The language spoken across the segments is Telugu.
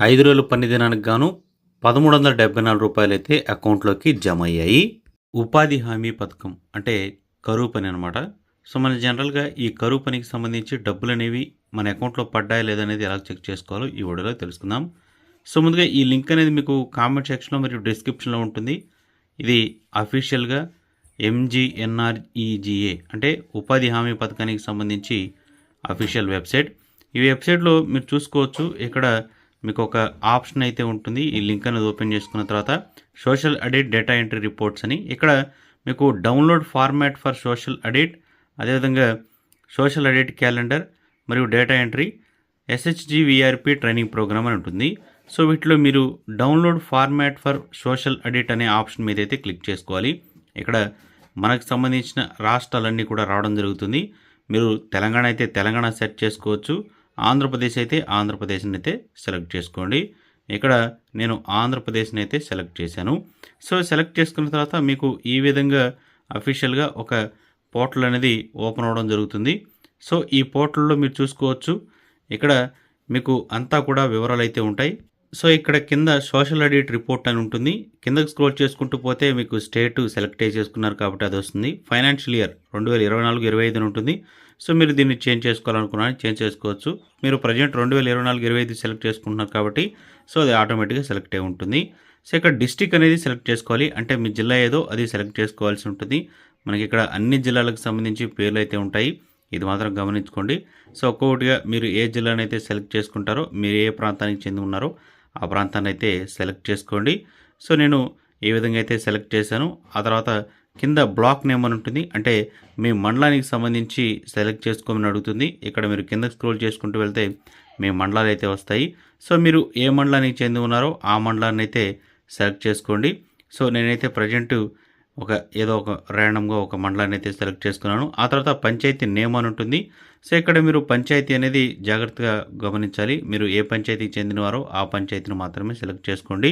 ఐదు రోజుల పని దినానికి గాను పదమూడు వందల డెబ్బై నాలుగు రూపాయలు అయితే అకౌంట్లోకి జమ అయ్యాయి ఉపాధి హామీ పథకం అంటే కరువు పని అనమాట సో మన జనరల్గా ఈ కరువు పనికి సంబంధించి డబ్బులు అనేవి మన అకౌంట్లో పడ్డాయా లేదనేది ఎలా చెక్ చేసుకోవాలో ఈ వీడియోలో తెలుసుకుందాం. సో ముందుగా ఈ లింక్ అనేది మీకు కామెంట్ సెక్షన్లో మరియు డిస్క్రిప్షన్లో ఉంటుంది. ఇది అఫీషియల్గా ఎంజిఎన్ఆర్ఈజిఏ అంటే ఉపాధి హామీ పథకానికి సంబంధించి అఫీషియల్ వెబ్సైట్. ఈ వెబ్సైట్లో మీరు చూసుకోవచ్చు. ఇక్కడ మీకు ఒక ఆప్షన్ అయితే ఉంటుంది. ఈ లింక్ అనేది ఓపెన్ చేసుకున్న తర్వాత social audit data entry reports అని. ఇక్కడ మీకు download format for social audit అదేవిధంగా సోషల్ అడిట్ క్యాలెండర్ మరియు data entry S H G V R P training program అని ఉంటుంది. సో వీటిలో మీరు download format for social audit అనే ఆప్షన్ మీద అయితే క్లిక్ చేసుకోవాలి. ఇక్కడ మనకు సంబంధించిన రాష్ట్రాలన్నీ కూడా రావడం జరుగుతుంది. మీరు తెలంగాణ అయితే తెలంగాణ సెట్ చేసుకోవచ్చు. ఆంధ్రప్రదేశ్ అయితే ఆంధ్రప్రదేశ్ని అయితే సెలెక్ట్ చేసుకోండి. ఇక్కడ నేను ఆంధ్రప్రదేశ్ని అయితే సెలెక్ట్ చేశాను. సో సెలెక్ట్ చేసుకున్న తర్వాత మీకు ఈ విధంగా అఫీషియల్గా ఒక పోర్టల్ అనేది ఓపెన్ అవ్వడం జరుగుతుంది. సో ఈ పోర్టల్లో మీరు చూసుకోవచ్చు. ఇక్కడ మీకు అంతా కూడా వివరాలు అయితే ఉంటాయి. సో ఇక్కడ కింద సోషల్ ఆడిట్ రిపోర్ట్ అని ఉంటుంది. కిందకి స్క్రోల్ చేసుకుంటూ పోతే మీకు స్టేట్ సెలెక్ట్ చేసుకున్నారు కాబట్టి అది వస్తుంది. ఫైనాన్షియల్ ఇయర్ రెండు వేల ఇరవై నాలుగు ఇరవై ఐదు ఉంటుంది. సో మీరు దీన్ని చేంజ్ చేసుకోవాలనుకున్నాను చేంజ్ చేసుకోవచ్చు. మీరు ప్రజెంట్ రెండు వేల ఇరవై నాలుగు ఇరవై ఐదు సెలెక్ట్ చేసుకుంటున్నారు కాబట్టి సో అది ఆటోమేటిక్గా సెలెక్ట్ అయి ఉంటుంది. సో ఇక్కడ డిస్టిక్ అనేది సెలెక్ట్ చేసుకోవాలి. అంటే మీ జిల్లా ఏదో అది సెలెక్ట్ చేసుకోవాల్సి ఉంటుంది. మనకి ఇక్కడ అన్ని జిల్లాలకు సంబంధించి పేర్లు అయితే ఉంటాయి. ఇది మాత్రం గమనించుకోండి. సో ఒక్కొక్కటిగా మీరు ఏ జిల్లానైతే సెలెక్ట్ చేసుకుంటారో మీరు ఏ ప్రాంతానికి చెంది ఉన్నారో ఆ ప్రాంతాన్ని అయితే సెలెక్ట్ చేసుకోండి. సో నేను ఏ విధంగా అయితే సెలెక్ట్ చేశాను ఆ తర్వాత కింద బ్లాక్ నేమ్ అని ఉంటుంది. అంటే మీ మండలానికి సంబంధించి సెలెక్ట్ చేసుకోమని అడుగుతుంది. ఇక్కడ మీరు కింద స్క్రోల్ చేసుకుంటూ వెళ్తే మీ మండలాలు అయితే వస్తాయి. సో మీరు ఏ మండలానికి చెంది ఉన్నారో ఆ మండలాన్ని అయితే సెలెక్ట్ చేసుకోండి. సో నేనైతే ప్రజెంట్ ఒక ఏదో ఒక ర్యాండమ్గా ఒక మండలాన్ని అయితే సెలెక్ట్ చేసుకున్నాను. ఆ తర్వాత పంచాయతీ నేమ్ అని ఉంటుంది. సో ఇక్కడ మీరు పంచాయతీ అనేది జాగ్రత్తగా గమనించాలి. మీరు ఏ పంచాయతీకి చెందినవారో ఆ పంచాయతీని మాత్రమే సెలెక్ట్ చేసుకోండి.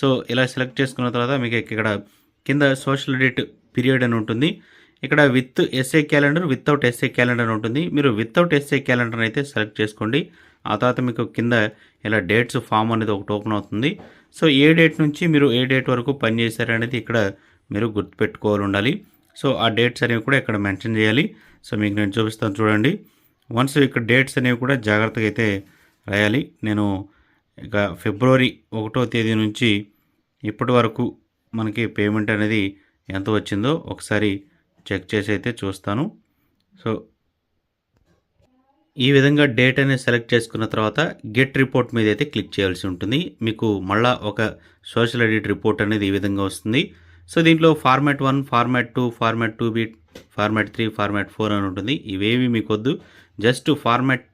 సో ఇలా సెలెక్ట్ చేసుకున్న తర్వాత మీకు ఇక్కడ కింద సోషల్ ఎడిట్ పీరియడ్ అని ఉంటుంది. ఇక్కడ with S A calendar without S A calendar అని ఉంటుంది. మీరు వితౌట్ ఎస్ఏ క్యాలెండర్ అయితే సెలెక్ట్ చేసుకోండి. ఆ తర్వాత మీకు కింద ఇలా డేట్స్ ఫామ్ అనేది ఒకటి ఓపెన్ అవుతుంది. సో ఏ డేట్ నుంచి మీరు ఏ డేట్ వరకు పనిచేశారనేది ఇక్కడ మీరు గుర్తుపెట్టుకోవాలి ఉండాలి సో ఆ డేట్స్ అనేవి కూడా ఇక్కడ మెన్షన్ చేయాలి. సో మీకు నేను చూపిస్తాను చూడండి. వన్స్ ఇక్కడ డేట్స్ అనేవి కూడా జాగ్రత్తగా అయితే రాయాలి. నేను ఇక ఫిబ్రవరి ఒకటో తేదీ నుంచి ఇప్పటి వరకు మనకి పేమెంట్ అనేది ఎంత వచ్చిందో ఒకసారి చెక్ చేసి అయితే చూస్తాను. సో ఈ విధంగా డేట్ అనేది సెలెక్ట్ చేసుకున్న తర్వాత గెట్ రిపోర్ట్ మీద అయితే క్లిక్ చేయాల్సి ఉంటుంది. మీకు మళ్ళా ఒక సోషల్ ఎడిట్ రిపోర్ట్ అనేది ఈ విధంగా వస్తుంది. సో దీంట్లో format one format two format two B format three format four అని ఉంటుంది. ఇవేవి మీకు వద్దు జస్ట్ ఫార్మాట్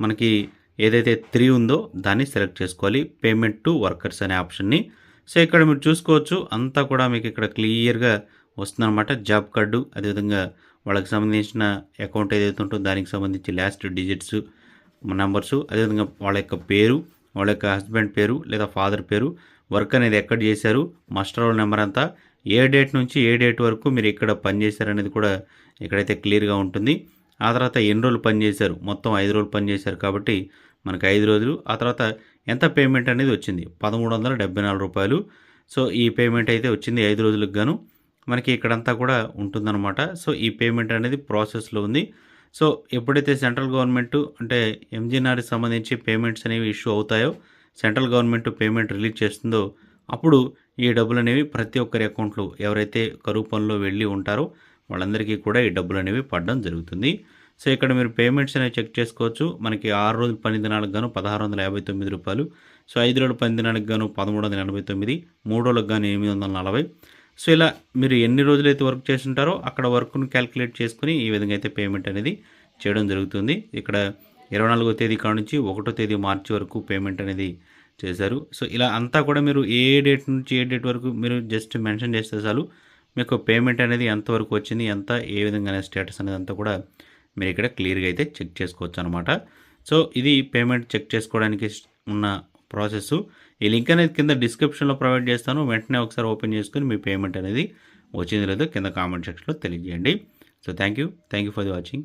మనకి ఏదైతే త్రీ ఉందో దాన్ని సెలెక్ట్ చేసుకోవాలి. పేమెంట్ టు వర్కర్స్ అనే ఆప్షన్ని సో ఇక్కడ మీరు చూసుకోవచ్చు అంతా కూడా మీకు ఇక్కడ క్లియర్గా వస్తుందన్నమాట. జాబ్ కార్డు అదేవిధంగా వాళ్ళకి సంబంధించిన అకౌంట్ ఏదైతే ఉంటుందో దానికి సంబంధించి లాస్ట్ డిజిట్స్ నెంబర్సు అదేవిధంగా వాళ్ళ యొక్క పేరు వాళ్ళ యొక్క హస్బెండ్ పేరు లేదా ఫాదర్ పేరు వర్క్ అనేది ఎక్కడ చేశారు? మస్టర్ రోల్ నెంబర్ అంతా ఏ డేట్ నుంచి ఏ డేట్ వరకు మీరు ఇక్కడ పనిచేశారనేది కూడా ఇక్కడైతే క్లియర్గా ఉంటుంది. ఆ తర్వాత ఎన్ని రోజులు పనిచేశారు? మొత్తం ఐదు రోజులు పనిచేశారు కాబట్టి మనకి ఐదు రోజులు. ఆ తర్వాత ఎంత పేమెంట్ అనేది వచ్చింది? పదమూడు వందల డెబ్బై నాలుగు రూపాయలు. సో ఈ పేమెంట్ అయితే వచ్చింది ఐదు రోజులకు గాను. మనకి ఇక్కడంతా కూడా ఉంటుందన్నమాట. సో ఈ పేమెంట్ అనేది ప్రాసెస్లో ఉంది. సో ఎప్పుడైతే సెంట్రల్ గవర్నమెంట్ అంటే ఎంజీఎన్ఆర్కి సంబంధించి పేమెంట్స్ అనేవి ఇష్యూ అవుతాయో సెంట్రల్ గవర్నమెంట్ పేమెంట్ రిలీజ్ చేస్తుందో అప్పుడు ఈ డబ్బులు అనేవి ప్రతి ఒక్కరి అకౌంట్లో ఎవరైతే కరువు పనుల్లో వెళ్ళి ఉంటారో వాళ్ళందరికీ కూడా ఈ డబ్బులు అనేవి పడడం జరుగుతుంది. సో ఇక్కడ మీరు పేమెంట్స్ అనేవి చెక్ చేసుకోవచ్చు. మనకి ఆరు రోజులు పని దినాలకు గాను పదహారు వందల యాభై తొమ్మిది రూపాయలు. సో ఐదు రోజుల పని దినాలకు గాను పదమూడు వందల ఎనభై తొమ్మిది మూడు రోజులకు గాను ఎనిమిది వందల నలభై. సో ఇలా మీరు ఎన్ని రోజులైతే వర్క్ చేసి ఉంటారో అక్కడ వర్క్ను క్యాలిక్యులేట్ చేసుకుని ఈ విధంగా అయితే పేమెంట్ అనేది చేయడం జరుగుతుంది. ఇక్కడ ఇరవై నాలుగో తేదీ కాడ నుంచి ఒకటో తేదీ మార్చి వరకు పేమెంట్ అనేది చేశారు. సో ఇలా అంతా కూడా మీరు ఏ డేట్ నుంచి ఏ డేట్ వరకు మీరు జస్ట్ మెన్షన్ చేస్తే చాలు మీకు పేమెంట్ అనేది ఎంతవరకు వచ్చింది ఎంత ఏ విధంగా స్టేటస్ అనేది అంతా కూడా మీరు ఇక్కడ క్లియర్గా అయితే చెక్ చేసుకోవచ్చు అనమాట సో ఇది పేమెంట్ చెక్ చేసుకోవడానికి ఉన్న ప్రాసెస్. ఈ లింక్ అనేది కింద డిస్క్రిప్షన్లో ప్రొవైడ్ చేస్తాను. వెంటనే ఒకసారి ఓపెన్ చేసుకుని మీ పేమెంట్ అనేది వచ్చింది లేదో కింద కామెంట్ సెక్షన్లో తెలియజేయండి. So thank you. Thank you for the watching.